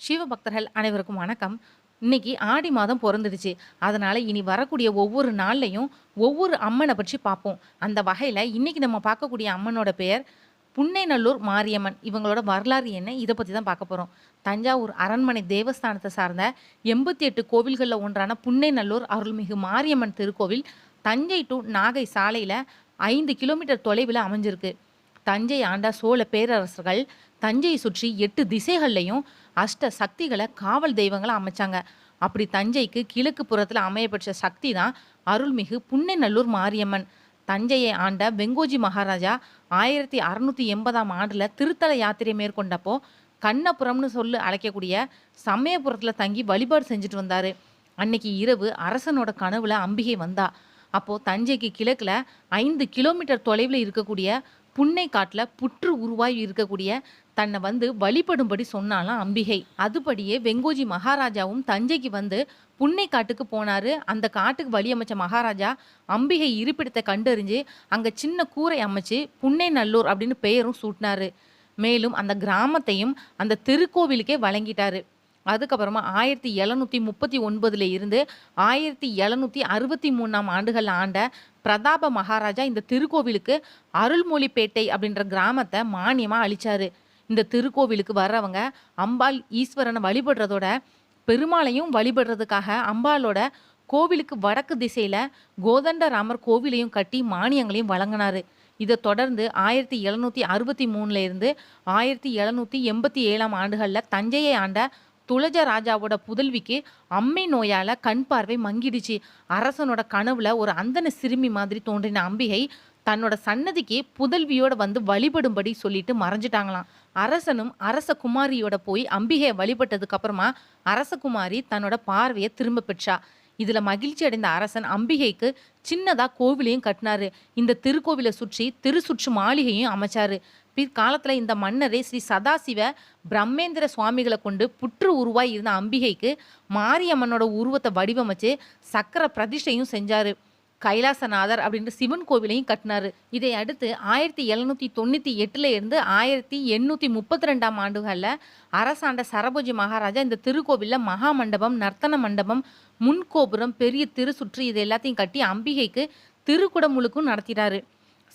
சிவபக்தர்கள் அனைவருக்கும் வணக்கம். இன்னைக்கு ஆடி மாதம் பிறந்துடுச்சு. அதனால் இனி வரக்கூடிய ஒவ்வொரு நாள்லையும் ஒவ்வொரு அம்மனை பற்றி பார்ப்போம். அந்த வகையில் இன்றைக்கி நம்ம பார்க்கக்கூடிய அம்மனோட பெயர் புன்னைநல்லூர் மாரியம்மன். இவங்களோட வரலாறு என்ன? இதை பற்றி தான் பார்க்க போகிறோம் தஞ்சாவூர் அரண்மனை தேவஸ்தானத்தை சார்ந்த எண்பத்தி எட்டு கோவில்களில் ஒன்றான புன்னைநல்லூர் அருள்மிகு மாரியம்மன் திருக்கோவில் தஞ்சை டு நாகை சாலையில் ஐந்து கிலோமீட்டர் தொலைவில் அமைஞ்சிருக்கு. தஞ்சை ஆண்ட சோழ பேரரசர்கள் தஞ்சையை சுற்றி எட்டு திசைகள்லையும் அஷ்ட சக்திகளை காவல் தெய்வங்களை அமைச்சாங்க. அப்படி தஞ்சைக்கு கிழக்கு புறத்தில் அமையப்பெற்ற சக்தி தான் அருள்மிகு புன்னைநல்லூர் மாரியம்மன். தஞ்சையை ஆண்ட வெங்கோஜி மகாராஜா ஆயிரத்தி அறுநூற்றி எண்பதாம் ஆண்டில் திருத்தல யாத்திரை மேற்கொண்டப்போ கண்ணபுரம்னு சொல்லி அழைக்கக்கூடிய சமயபுரத்தில் தங்கி வழிபாடு செஞ்சுட்டு வந்தார். அன்னைக்கு இரவு அரசனோட கனவுல அம்பிகை வந்தா. அப்போது தஞ்சைக்கு கிழக்கில் ஐந்து கிலோமீட்டர் தொலைவில் இருக்கக்கூடிய புன்னை காட்டில் புற்று உருவாய் இருக்கக்கூடிய தன்னை வந்து வழிபடும்படி சொன்னாலாம் அம்பிகை. அதுபடியே வெங்கோஜி மகாராஜாவும் தஞ்சைக்கு வந்து புன்னை காட்டுக்கு போனார். அந்த காட்டுக்கு வழியமைச்ச மகாராஜா அம்பிகை இருப்பிடத்தை கண்டறிஞ்சு அங்கே சின்ன கூரை அமைச்சு புன்னை நல்லூர் அப்படின்னு பெயரும் சூட்டினாரு. மேலும் அந்த கிராமத்தையும் அந்த திருக்கோவிலுக்கே வழங்கிட்டாரு. அதுக்கப்புறமா ஆயிரத்தி எழுநூற்றி முப்பத்தி ஒன்பதுல இருந்து ஆயிரத்தி எழுநூற்றி அறுபத்தி மூணாம் ஆண்டுகள் ஆண்ட பிரதாப மகாராஜா இந்த திருக்கோவிலுக்கு அருள்மொழிப்பேட்டை அப்படின்ற கிராமத்தை மானியமாக அளிச்சாரு. இந்த திருக்கோவிலுக்கு வர்றவங்க அம்பாள் ஈஸ்வரனை வழிபடுறதோட பெருமாளையும் வழிபடுறதுக்காக அம்பாளோட கோவிலுக்கு வடக்கு திசையில் கோதண்டராமர் கோவிலையும் கட்டி மானியங்களையும் வழங்கினார். இதை தொடர்ந்து ஆயிரத்தி எழுநூற்றி அறுபத்தி மூணுலேருந்து ஆயிரத்தி எழுநூற்றி எண்பத்தி ஏழாம் ஆண்டுகளில் தஞ்சையை ஆண்ட துளஜ ராஜாவோட புதல்விக்கு அம்மை நோயால கண் பார்வை மங்கிடுச்சு. அரசனோட கனவுல ஒரு அந்தன சிறுமி மாதிரி தோன்றின அம்பிகை தன்னோட சன்னதிக்கு புதல்வியோட வந்து வழிபடும்படி சொல்லிட்டு மறைஞ்சிட்டாங்களாம். அரசனும் அரச குமாரியோட போய் அம்பிகையை வழிபட்டதுக்கு அப்புறமா அரசகுமாரி தன்னோட பார்வையை திரும்ப பெற்றா. இதுல மகிழ்ச்சி அடைந்த அரசன் அம்பிகைக்கு சின்னதா கோவிலையும் கட்டினாரு. இந்த திருக்கோவிலை சுற்றி திருசுற்று மாளிகையும் அமைச்சாரு. பிற்காலத்தில் இந்த மன்னரே ஸ்ரீ சதாசிவ பிரம்மேந்திர சுவாமிகளை கொண்டு புற்று உருவாய் இருந்த அம்பிகைக்கு மாரியம்மனோட உருவத்தை வடிவமைச்சு சக்கர பிரதிஷ்டையும் செஞ்சார். கைலாசநாதர் அப்படின்ற சிவன் கோவிலையும் கட்டினாரு. இதை அடுத்து ஆயிரத்தி எழுநூற்றி தொண்ணூற்றி எட்டில் இருந்து ஆயிரத்தி எண்ணூற்றி முப்பத்தி ரெண்டாம் ஆண்டுகளில் அரசாண்ட சரபோஜி மகாராஜா இந்த திருக்கோவிலில் மகா மண்டபம் நர்த்தன மண்டபம் முன்கோபுரம் பெரிய திருசுற்று இது எல்லாத்தையும் கட்டி அம்பிகைக்கு திருக்குடமுழுக்கும் நடத்தினாரு.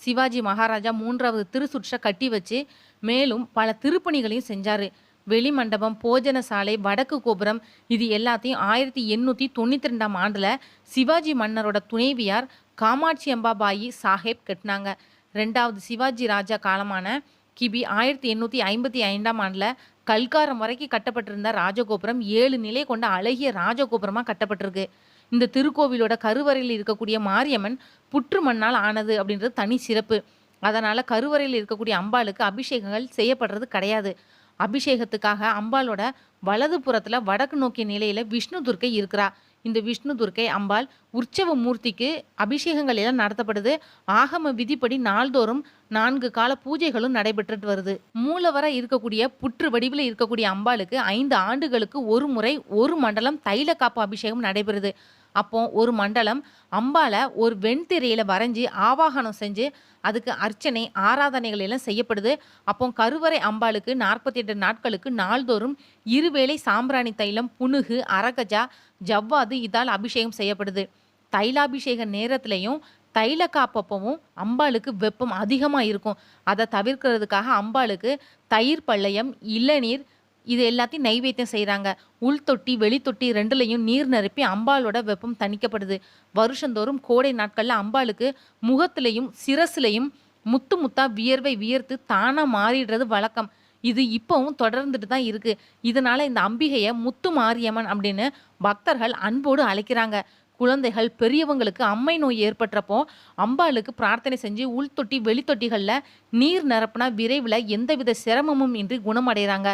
சிவாஜி மகாராஜா மூன்றாவது திருசுற்றை கட்டி வச்சு மேலும் பல திருப்பணிகளையும் செஞ்சார். வெளிமண்டபம் போஜன சாலை வடக்கு கோபுரம் இது எல்லாத்தையும் ஆயிரத்தி எண்ணூற்றி தொண்ணூற்றி ரெண்டாம் ஆண்டில் சிவாஜி மன்னரோட துணைவியார் காமாட்சி அம்பாபாயி சாஹேப் கட்டினாங்க. ரெண்டாவது சிவாஜி ராஜா காலமான கிபி ஆயிரத்தி எண்ணூற்றி ஐம்பத்தி ஐந்தாம் ஆண்டில் கல்காரம் வரைக்கும் கட்டப்பட்டிருந்த ராஜகோபுரம் ஏழு நிலை கொண்ட அழகிய ராஜகோபுரமாக கட்டப்பட்டிருக்கு. இந்த திருக்கோவிலோட கருவறையில் இருக்கக்கூடிய மாரியம்மன் புற்று மண்ணால் ஆனது அப்படின்றது தனி சிறப்பு. அதனால் கருவறையில் இருக்கக்கூடிய அம்பாளுக்கு அபிஷேகங்கள் செய்யப்படுறது கிடையாது. அபிஷேகத்துக்காக அம்பாளோட வலது புறத்துல வடக்கு நோக்கிய நிலையில விஷ்ணு துர்க்கை இருக்கிறா. இந்த விஷ்ணு துர்க்கை அம்பாள் உற்சவ மூர்த்திக்கு அபிஷேகங்கள் எல்லாம் நடத்தப்படுது. ஆகம விதிப்படி நாள்தோறும் நான்கு கால பூஜைகளும் நடைபெற்றுட்டு வருது. மூலவர இருக்கக்கூடிய புற்று வடிவில் இருக்கக்கூடிய அம்பாளுக்கு ஐந்து ஆண்டுகளுக்கு ஒரு முறை ஒரு மண்டலம் தைல காப்பு அபிஷேகம் நடைபெறுது. அப்போ ஒரு மண்டலம் அம்பால ஒரு வெண்திரையில வரைஞ்சி ஆவாகனம் செஞ்சு அதுக்கு அர்ச்சனை ஆராதனைகள் எல்லாம் செய்யப்படுது. அப்போ கருவறை அம்பாளுக்கு நாற்பத்தி எட்டு நாட்களுக்கு நாள்தோறும் இருவேளை சாம்பிராணி தைலம் புனுகு அரகஜா ஜவ்வாது இதால் அபிஷேகம் செய்யப்படுது. தைலாபிஷேக நேரத்துலையும் தைல காப்பப்பவும் அம்பாளுக்கு வெப்பம் அதிகமாக இருக்கும். அதை தவிர்க்கிறதுக்காக அம்பாளுக்கு தயிர் பள்ளையம் இளநீர் இது எல்லாத்தையும் நைவேத்தியம் செய்கிறாங்க உள் தொட்டி வெளித்தொட்டி ரெண்டுலையும் நீர் நிரப்பி அம்பாளோட வெப்பம் தணிக்கப்படுது. வருஷந்தோறும் கோடை நாட்களில் அம்பாளுக்கு முகத்திலையும் சிரசுலையும் முத்து முத்தா வியர்வை வியர்த்து தானாக மாறிடுறது வழக்கம். இது இப்போவும் தொடர்ந்துட்டு தான் இருக்கு. இதனால இந்த அம்பிகையை முத்து மாரியம்மன் அப்படின்னு பக்தர்கள் அன்போடு அழைக்கிறாங்க. குழந்தைகள் பெரியவங்களுக்கு அம்மை நோய் ஏற்பட்டப்போ அம்பாளுக்கு பிரார்த்தனை செஞ்சு உள்தொட்டி வெளித்தொட்டிகளில் நீர் நிரப்புனா விரைவில் எந்தவித சிரமமும் இன்றி குணமடைகிறாங்க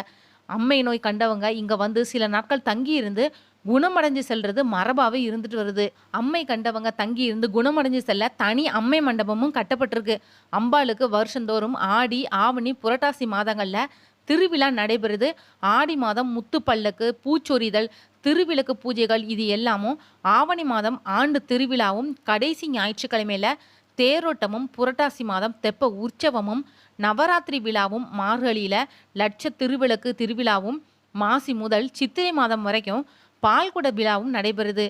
அம்மை நோய் கண்டவங்க இங்கே வந்து சில நாட்கள் தங்கி இருந்து குணமடைஞ்சு செல்றது மரபாவே இருந்துட்டு வருது. அம்மை கண்டவங்க தங்கி இருந்து குணமடைஞ்சு செல்ல தனி அம்மை மண்டபமும் கட்டப்பட்டிருக்கு. அம்பாளுக்கு வருஷந்தோறும் ஆடி ஆவணி புரட்டாசி மாதங்களில் திருவிழா நடைபெறுது. ஆடி மாதம் முத்து பல்லக்கு பூச்சொரிதல் திருவிளக்கு பூஜைகள் இது எல்லாமும் ஆவணி மாதம் ஆண்டு திருவிழாவும் கடைசி ஞாயிற்றுக்கிழமையில தேரோட்டமும் புரட்டாசி மாதம் தெப்ப உற்சவமும் நவராத்திரி விழாவும் மார்கழியில் லட்ச திருவிளக்கு திருவிழாவும் மாசி முதல் சித்திரை மாதம் வரைக்கும் பால்குட விழாவும் நடைபெறுது.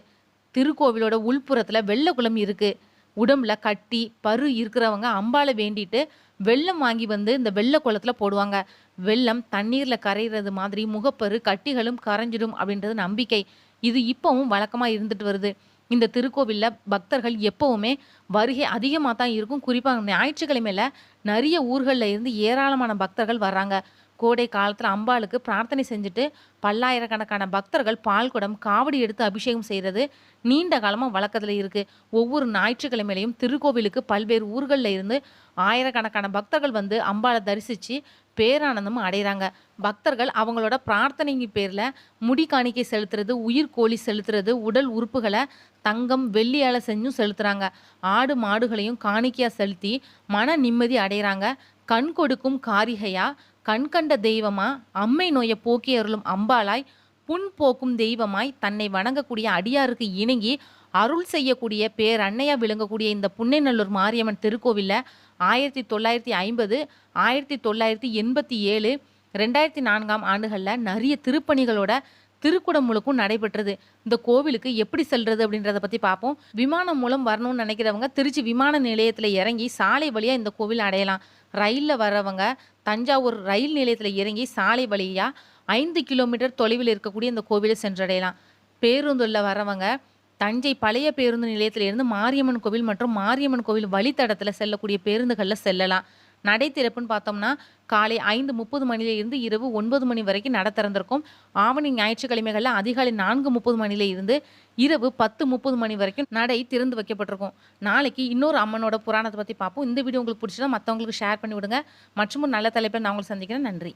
திருக்கோவிலோட உள்புறத்தில் வெள்ளக்குளம் இருக்குது உடம்புல கட்டி பரு இருக்கிறவங்க அம்பாளை வேண்டிட்டு வெள்ளம் வாங்கி வந்து இந்த வெள்ளை குளத்தில் போடுவாங்க. வெள்ளம் தண்ணீரில் கரையிறது மாதிரி முகப்பரு கட்டிகளும் கரைஞ்சிடும் அப்படின்றது நம்பிக்கை. இது இப்போவும் வழக்கமாக இருந்துட்டு வருது. இந்த திருக்கோவிலில் பக்தர்கள் எப்போவுமே வருகை அதிகமாக தான் இருக்கும். குறிப்பாக ஞாயிற்றுக்கிழமையில் நிறைய ஊர்களில் இருந்து ஏராளமான பக்தர்கள் வர்றாங்க. கோடை காலத்தில் அம்பாளுக்கு பிரார்த்தனை செஞ்சுட்டு பல்லாயிரக்கணக்கான பக்தர்கள் பால்குடம் காவடி எடுத்து அபிஷேகம் செய்கிறது நீண்ட காலமாக வழக்கத்தில் இருக்குது ஒவ்வொரு ஞாயிற்றுக்கிழமையிலையும் திருக்கோவிலுக்கு பல்வேறு ஊர்களில் இருந்து ஆயிரக்கணக்கான பக்தர்கள் வந்து அம்பாளை தரிசித்து பேரானந்தமும் அடைகிறாங்க பக்தர்கள் அவங்களோட பிரார்த்தனைங்க பேரில் முடி காணிக்கை செலுத்துறது உயிர் கோழி செலுத்துறது உடல் உறுப்புகளை தங்கம் வெள்ளியால் செஞ்சும் செலுத்துகிறாங்க ஆடு மாடுகளையும் காணிக்கையாக செலுத்தி மன நிம்மதி அடைகிறாங்க கண் கொடுக்கும் காரிகையா? கண் கண்ட தெய்வமா? அம்மை நோயை போக்கி அருளும் அம்பாளாய். புண் போக்கும் தெய்வமாய் தன்னை வணங்கக்கூடிய அடியாருக்கு இணங்கி அருள் செய்யக்கூடிய பேரன்னையா விளங்கக்கூடிய இந்த புன்னைநல்லூர் மாரியம்மன் திருக்கோவிலில் ஆயிரத்தி தொள்ளாயிரத்தி ஐம்பது ஆயிரத்தி தொள்ளாயிரத்தி எண்பத்தி ஏழு ரெண்டாயிரத்தி நான்காம் ஆண்டுகளில் நிறைய திருப்பணிகளோட திருக்குடமுழுக்கும் நடைபெற்றது. இந்த கோவிலுக்கு எப்படி செல்றது அப்படின்றத பற்றி பார்ப்போம் விமானம் மூலம் வரணும்னு நினைக்கிறவங்க திருச்சி விமான நிலையத்தில் இறங்கி சாலை வழியாக இந்த கோவில் அடையலாம். ரயிலில் வர்றவங்க தஞ்சாவூர் ரயில் நிலையத்தில் இறங்கி சாலை வழியாக ஐந்து கிலோமீட்டர் தொலைவில் இருக்கக்கூடிய இந்த கோவிலை சென்றடையலாம். பேருந்தில் வரவங்க தஞ்சை பழைய பேருந்து நிலையத்திலிருந்து மாரியம்மன் கோவில் மற்றும் மாரியம்மன் கோவில் வழித்தடத்தில் செல்லக்கூடிய பேருந்துகளில் செல்லலாம். நடை திறப்புன்னு பார்த்தோம்னா காலை ஐந்து முப்பது மணியிலிருந்து இரவு ஒன்பது மணி வரைக்கும் நட திறந்திருக்கும். ஆவணி ஞாயிற்றுக்கிழமைகளில் அதிகாலை நான்கு முப்பது மணியில இருந்து இரவு பத்து முப்பது மணி வரைக்கும் நடை திறந்து வைக்கப்பட்டிருக்கும். நாளைக்கு இன்னொரு அம்மனோட புராணத்தை பற்றி பார்ப்போம். இந்த வீடியோ உங்களுக்கு பிடிச்சதா மற்றவங்களுக்கு ஷேர் பண்ணி விடுங்க. மற்றும் ஒரு நல்ல தலைப்பில் நான் உங்களை சந்திக்கிறேன். நன்றி.